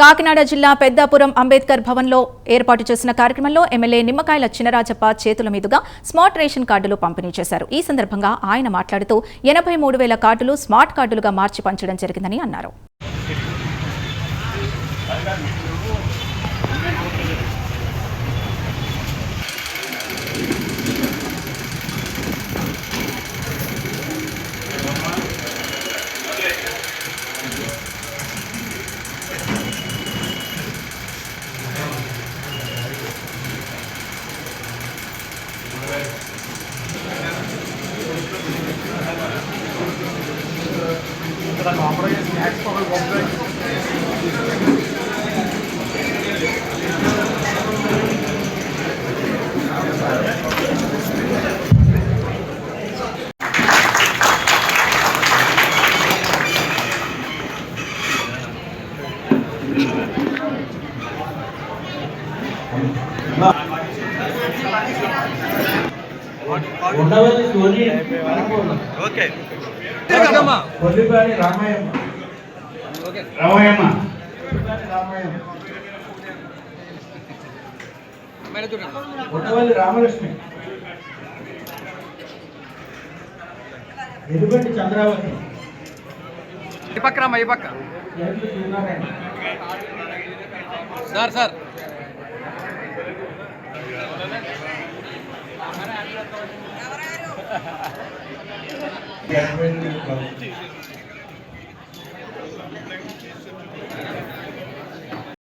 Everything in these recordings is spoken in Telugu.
కాకినాడ జిల్లా పెద్దాపురం అంబేద్కర్ భవన్లో ఏర్పాటు చేసిన కార్యక్రమంలో ఎమ్మెల్యే నిమ్మకాయల చినరాజప్ప చేతుల మీదుగా స్మార్ట్ రేషన్ కార్డులు పంపిణీ చేశారు. ఈ సందర్భంగా ఆయన మాట్లాడుతూ ఎనభై మూడు వేల కార్డులు స్మార్ట్ కార్డులుగా మార్చి పంచడం జరిగిందని అన్నారు. ఓకే. కొల్లిపాడి రామాయమ్మ. రామాయమ్మ. ఉండవల్లి రామలక్ష్మి. ఎదుగంటి చంద్రావతి. ఈ పక్క రామ్మా ఈ పక్క. Sir sir.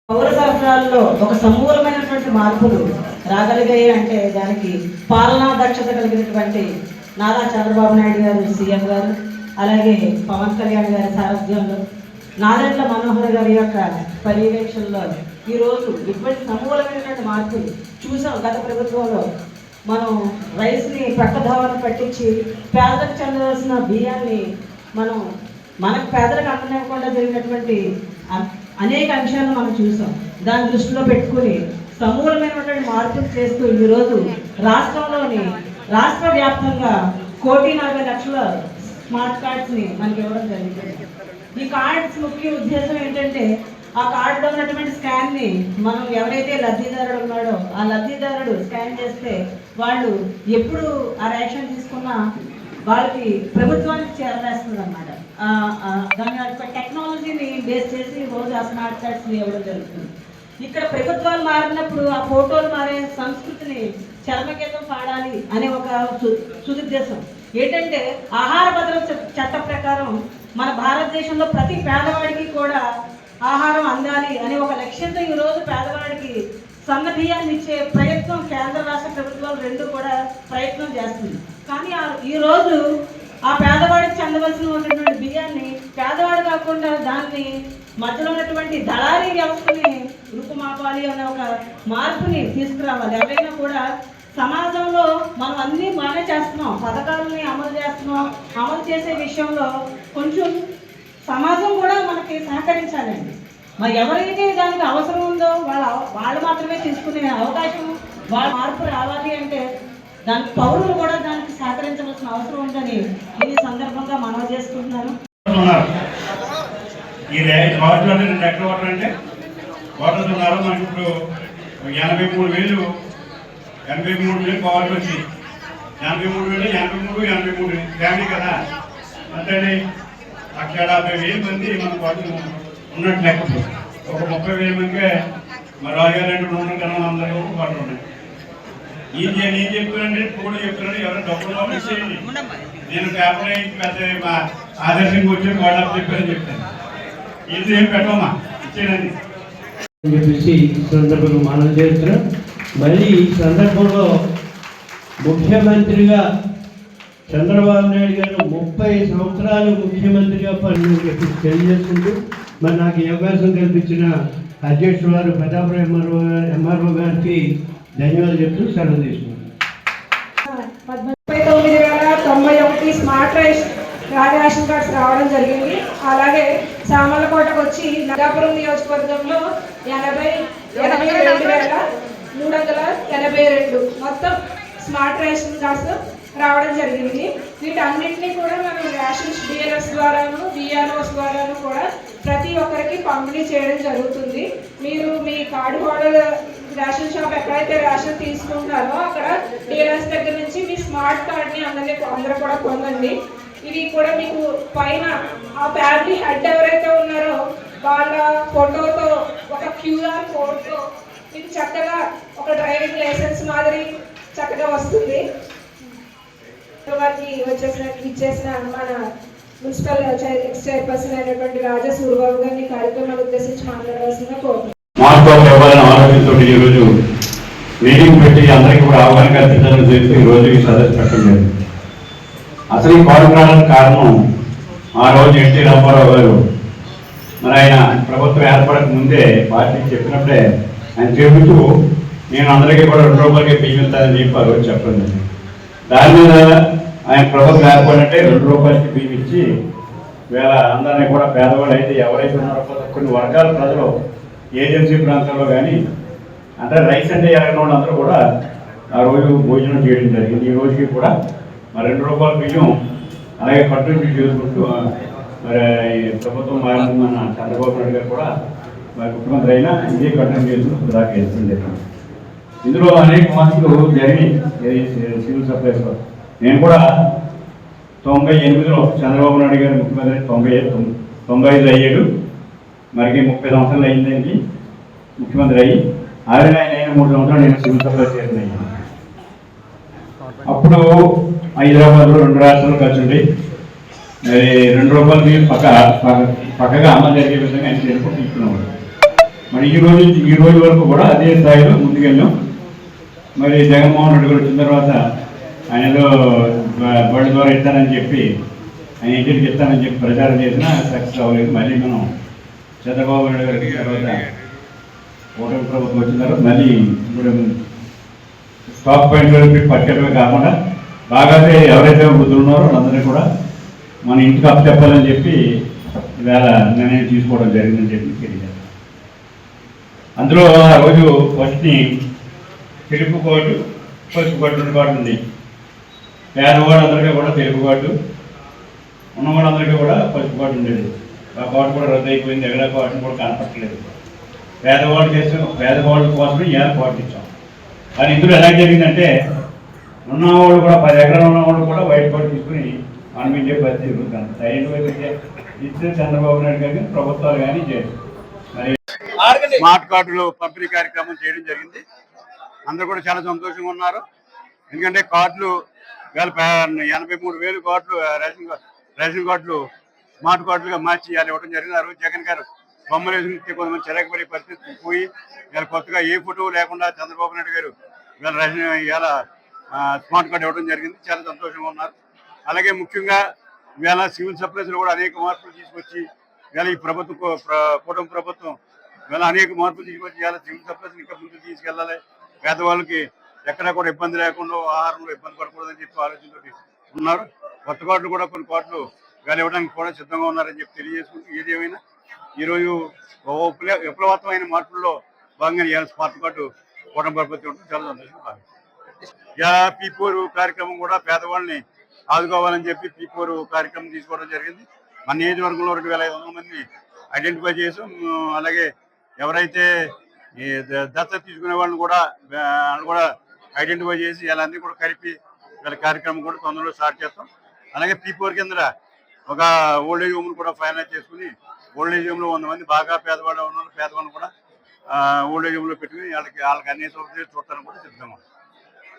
పౌర సరఫరాల్లో ఒక సమూలమైనటువంటి మార్పులు రాగలిగాయి అంటే దానికి పాలనా దక్షత కలిగినటువంటి నారా చంద్రబాబు నాయుడు గారు సీఎం గారు అలాగే పవన్ కళ్యాణ్ గారి సారథ్యంలో నాదెండ్ల మనోహర్ గారి యొక్క పర్యవేక్షణలో ఈరోజు ఇటువంటి సమూలమైనటువంటి మార్పులు చూసాం గత ప్రభుత్వంలో. మనం రైస్ని పక్కధావన పట్టించి పేదలకు చెందవలసిన బియ్యాన్ని మనం మనకు పేదలకు అందనివ్వకుండా జరిగినటువంటి అనేక అంశాలను మనం చూసాం. దాన్ని దృష్టిలో పెట్టుకుని సమూలమైనటువంటి మార్పులు చేస్తూ ఈరోజు రాష్ట్రంలోని రాష్ట్ర వ్యాప్తంగా కోటి నలభై లక్షల స్మార్ట్ కార్డ్స్ని మనకి ఇవ్వడం జరిగింది. ఈ కార్డ్స్ ముఖ్య ఉద్దేశం ఏంటంటే ఆ కార్డులో ఉన్నటువంటి స్కాన్ని మనం ఎవరైతే లబ్ధిదారుడు ఆ లబ్ధిదారుడు స్కాన్ చేస్తే వాళ్ళు ఎప్పుడు ఆ రేషన్ తీసుకున్నా వాళ్ళకి ప్రభుత్వానికి చేరవేస్తుంది అనమాట దాని యొక్క టెక్నాలజీని బేస్ చేసి రోజు ఆ స్మార్ట్ కార్డ్స్ని ఇవ్వడం జరుగుతుంది. ఇక్కడ ప్రభుత్వాలు మారినప్పుడు ఆ ఫోటోలు మారే సంస్కృతిని చర్మగీతం పాడాలి అనే ఒక సు- సుదుద్దేశం. ఏంటంటే ఆహార భద్రత చట్ట ప్రకారం మన భారతదేశంలో ప్రతి పేదవాడికి కూడా ఆహారం అందాలి అనే ఒక లక్ష్యంతో ఈరోజు పేదవాడికి సన్న బియ్యాన్ని ఇచ్చే ప్రయత్నం కేంద్ర రాష్ట్ర ప్రభుత్వాలు రెండు కూడా ప్రయత్నం చేస్తుంది. కానీ ఆ- ఈ రోజు ఆ పేదవాడికి చెందవలసిన ఉన్నటువంటి బియ్యాన్ని పేదవాడు కాకుండా దాన్ని మధ్యలో ఉన్నటువంటి దళారీ వ్యవస్థని రూపుమాపాలి అనే ఒక మార్పుని తీసుకురావాలి. ఎవరైనా కూడా సమాజంలో మనం అన్నీ బాగానే చేస్తున్నాం. పథకాలని అమలు చేస్తున్నాం. అమలు చేసే విషయంలో కొంచెం సమాజం కూడా మనకి సహకరించాలండి. మరి ఎవరైతే దానికి అవసరం ఉందో వాళ్ళ వాళ్ళు మాత్రమే తీసుకునే అవకాశం వాళ్ళ మార్పు రావాలి అంటే దానికి పౌరులు కూడా దానికి సహకరించవలసిన అవసరం ఉందని ఈ సందర్భంగా మనవి చేసుకుంటున్నాను. ఉన్నారు ఈ రెండు ఎక్కడ ఓటర్ అంటే ఓటర్స్ ఉన్నారు మనకి ఇప్పుడు ఎనభై మూడు వేలు ఎనభై మూడు వేలు పవర్ వచ్చి ఎనభై మూడు వేలు ఎనభై మూడు ఎనభై మూడు ఫ్యామిలీ కదా. అంతే లక్ష డెబ్బై వేలు మంది మనకు ఓటర్ ఉన్నట్టు లెక్క ఒక ముప్పై వేల మందికి మరి రాజారెడ్డి రెండు కన్నా అందరూ ఓటర్ ఉన్నాయి. ఏం నేను ఏం చెప్తున్నానంటే కూడా చెప్తున్నాను ఎవరైనా డబ్బులు ఇచ్చేయండి నేను పేపర్ పెద్ద మా ఆదర్శంగా వచ్చి వాళ్ళకి చెప్పారని చెప్తాను. ఇది ఏం పెట్టమా? ఇచ్చేయండి. అని చెప్పేసి ఈ సందర్భంగా మనం చేస్తున్నాం మళ్ళీ ఈ సందర్భంలో ముఖ్యమంత్రిగా చంద్రబాబు నాయుడు గారు ముప్పై సంవత్సరాలు ముఖ్యమంత్రిగా పనులు చెప్పి తెలియజేసుకుంటూ మరి నాకు ఈ అవకాశం కల్పించిన అధ్యక్షుడు వారు ప్రతాపురం ఎంఆర్ఓ ఎంఆర్ఓ గారికి ధన్యవాదాలు చెప్తూ సెలవు తీసుకున్నాను ముప్పై తొమ్మిది వేల తొంభై ఒకటి స్మార్ట్ రైస్ రేషన్ కార్డ్స్ రావడం జరిగింది. అలాగే సామర్లకోటకు వచ్చి నగాపురం నియోజకవర్గంలో ఎనభై ఎనభై రెండు వేల మూడు వందల ఎనభై రెండు. మొత్తం స్మార్ట్ రేషన్ కార్డ్స్ రావడం జరిగింది. వీటన్నిటిని కూడా మనం రేషన్స్ డిఎల్ఎస్ ద్వారాను విఆర్ఓస్ ద్వారాను కూడా ప్రతి ఒక్కరికి పంపిణీ చేయడం జరుగుతుంది. మీరు మీ కార్డు హోల్డర్ రేషన్ షాప్ ఎక్కడైతే రేషన్ తీసుకుంటారో అక్కడ డీలర్స్ దగ్గర నుంచి మీ స్మార్ట్ కార్డ్ని అందరినీ అందరూ కూడా పొందండి. ఇది కూడా మీకు పైన ఆ ఫ్యామిలీ హెడ్ ఎవరైతే ఉన్నారో వాళ్ళ ఫోటోతో ఒక క్యూఆర్ కోడ్తో మీకు చక్కగా ఒక డ్రైవింగ్ లైసెన్స్ మాదిరి చక్కగా వస్తుంది. వారికి వచ్చేసిన ఇచ్చేసిన మన మున్సిపల్ ఎక్స్ చైర్పర్సన్ అయినటువంటి రాజా సూర్యబాబు గారిని కార్యక్రమాన్ని ఉద్దేశించి మాట్లాడవలసిన కోరుతున్నాను మార్పులు ఇవ్వాలని ఈరోజు మీటింగ్ పెట్టి అందరికీ కూడా అవగాహన కల్పించాలని చెప్పి ఈరోజు ఈ సదస్సు పెట్టడం అసలు ఈ కోరిక రావడానికి కారణం ఆ రోజు ఎన్టీ రామారావు గారు. మరి ఆయన ప్రభుత్వం ఏర్పడక ముందే పార్టీకి చెప్పినప్పుడే ఆయన చెబుతూ నేను అందరికీ కూడా రెండు రూపాయలకి బియ్యం ఇస్తానని చెప్పి ఆ రోజు చెప్పడం దాని మీద ఆయన ప్రభుత్వం ఏర్పడంటే రెండు రూపాయలకి బియ్యం ఇచ్చి వేళ అందరినీ కూడా పేదవాళ్ళు అయితే ఎవరైతే ఉన్నారో కొన్ని వర్గాల ప్రజలు ఏజెన్సీ ప్రాంతాల్లో కానీ అంటే రైస్ అంటే ఎరగిన వాళ్ళందరూ కూడా ఆ రోజు భోజనం చేయడం జరిగింది. ఈ రోజుకి కూడా మరి రెండు రూపాయల బియ్యం అలాగే కంటిన్యూ చేసుకుంటూ మరి ప్రభుత్వం మారిన మన చంద్రబాబు నాయుడు గారు కూడా మరి ముఖ్యమంత్రి అయినా ఇదే కంటిన్యూ చేసుకుంటూ దాకా వెళ్తుంది ఇందులో అనేక మార్పులు జరిగి సివిల్ సప్లైస్లో నేను కూడా తొంభై ఎనిమిదిలో చంద్రబాబు నాయుడు గారు ముఖ్యమంత్రి తొంభై ఐదు తొంభై ఐదు అయ్యాడు. మరికి ముప్పై సంవత్సరాలు అయిందండి ముఖ్యమంత్రి అయ్యి ఆవిడ ఆయన అయిన మూడు సంవత్సరాలు నేను సివిల్ సప్లై చేసిన అప్పుడు హైదరాబాద్లో రెండు రాష్ట్రాలు ఖర్చు ఉండి మరి రెండు రూపాయలు మీరు పక్క పక్కగా అమలు జరిగే విధంగా ఆయన చేరుకుంటూ తీసుకున్నాడు. మరి ఈ రోజు ఈ రోజు వరకు కూడా అదే స్థాయిలో ముందుకెళ్ళాం. మరి జగన్మోహన్ రెడ్డి గారు వచ్చిన తర్వాత ఆయన ఏదో ద్వారా ఇస్తానని చెప్పి ఆయన ఇంటికి ఇస్తానని చెప్పి ప్రచారం చేసినా సక్సెస్ అవ్వలేదు. మళ్ళీ మనం చంద్రబాబు నాయుడు గారు తర్వాత ఓటమి ప్రభుత్వం వచ్చిన తర్వాత మళ్ళీ ఇప్పుడు స్టాక్ పాయింట్లో పట్టడమే కాకుండా బాగా ఎవరైతే వృద్ధులు ఉన్నారో కూడా మన ఇంటికి అప్పు చెప్పాలని చెప్పి ఇవాళ నిర్ణయం తీసుకోవడం జరిగిందని చెప్పి తెలియజేస్తాను. అందులో ఆ రోజు ఫస్ట్ని తెలుపు కోటు పసుపు కోటు రెండు కోట్లు ఉంది. పేదవాళ్ళందరికీ కూడా తెలుగు కోటు ఉన్నవాళ్ళందరికీ కూడా పసుపు కోటు ఉండేది. ఆ కోట కూడా రద్దు అయిపోయింది ఎక్కడ కోటను కూడా కనపట్టలేదు పేదవాళ్ళు చేస్తే పేదవాళ్ళ కోసం ఇవాళ కోట ఇచ్చాం. కానీ ఇందులో ఎలా జరిగిందంటే ఉన్నవాళ్ళు కూడా పది ఎకరాలు ఉన్నవాళ్ళు కూడా వైట్ కోట్ తీసుకుని అనిపించే పరిస్థితి జరుగుతుంది సైలెంట్ వైపు అయితే ఇస్తే చంద్రబాబు నాయుడు గారికి ప్రభుత్వాలు కానీ చేయాలి మరి స్మార్ట్ కార్డులు పంపిణీ కార్యక్రమం చేయడం జరిగింది. అందరూ కూడా చాలా సంతోషంగా ఉన్నారు. ఎందుకంటే కార్డులు వేల ఎనభై మూడు వేలు కార్డులు రేషన్ రేషన్ కార్డులు స్మార్ట్ కార్డులుగా మార్చి ఇవాళ ఇవ్వడం జరిగినారు. జగన్ గారు బొమ్మలు వేసుకుంటే కొంతమంది చిరకబడే పరిస్థితి పోయి ఇవాళ కొత్తగా ఏ ఫోటో లేకుండా చంద్రబాబు నాయుడు గారు ఇవాళ రేషన్ ఇవాళ స్మార్ట్ కార్డు ఇవ్వడం జరిగింది. చాలా సంతోషంగా ఉన్నారు. అలాగే ముఖ్యంగా ఇవాళ సివిల్ సప్లైస్లో కూడా అనేక మార్పులు తీసుకొచ్చి ఇవాళ ఈ ప్రభుత్వం కుటుంబ ప్రభుత్వం ఇవాళ అనేక మార్పులు తీసుకొచ్చి ఇవాళ సివిల్ సప్లైస్ ఇంకా ముందుకు తీసుకెళ్ళాలి. పేదవాళ్ళకి ఎక్కడా కూడా ఇబ్బంది లేకుండా ఆహారంలో ఇబ్బంది పడకూడదని చెప్పి ఆలోచనతో ఉన్నారు. కొత్త కోట్లు కూడా కొన్ని కోట్లు గాలి ఇవ్వడానికి కూడా సిద్ధంగా ఉన్నారని చెప్పి తెలియజేసుకుంటూ ఏది ఏమైనా ఈరోజు ఓ మార్పుల్లో భాగంగా ఇవాళ స్మార్ట్ కార్డు కూటమి ప్రభుత్వం ఉంటుంది చాలా సంతోషంగా భావిస్తున్నాను. కార్యక్రమం కూడా పేదవాళ్ళని ఆదుకోవాలని చెప్పి పీ కార్యక్రమం తీసుకోవడం జరిగింది. మన నియోజకవర్గంలో రెండు వేల ఐదు వందల మందిని ఐడెంటిఫై చేసాం. అలాగే ఎవరైతే ఈ ద- దత్తత తీసుకునే వాళ్ళని కూడా వాళ్ళని కూడా ఐడెంటిఫై చేసి వాళ్ళందరినీ కూడా కలిపి వీళ్ళ కార్యక్రమం కూడా తొందరలో స్టార్ట్ చేస్తాం. అలాగే పీ ఫోర్ కింద ఒక ఓల్డ్ ఏజ్ హోమ్ కూడా ఫైనాన్స్ చేసుకుని ఓల్డ్ ఏజ్ హోమ్లో వంద మంది బాగా పేదవాళ్ళు ఉన్న పేదవాళ్ళని కూడా ఓల్డ్ ఏజ్ హోమ్లో పెట్టుకుని వాళ్ళకి వాళ్ళకి అన్ని సౌకర్యాలు చూడటానికి కూడా సిద్ధంగా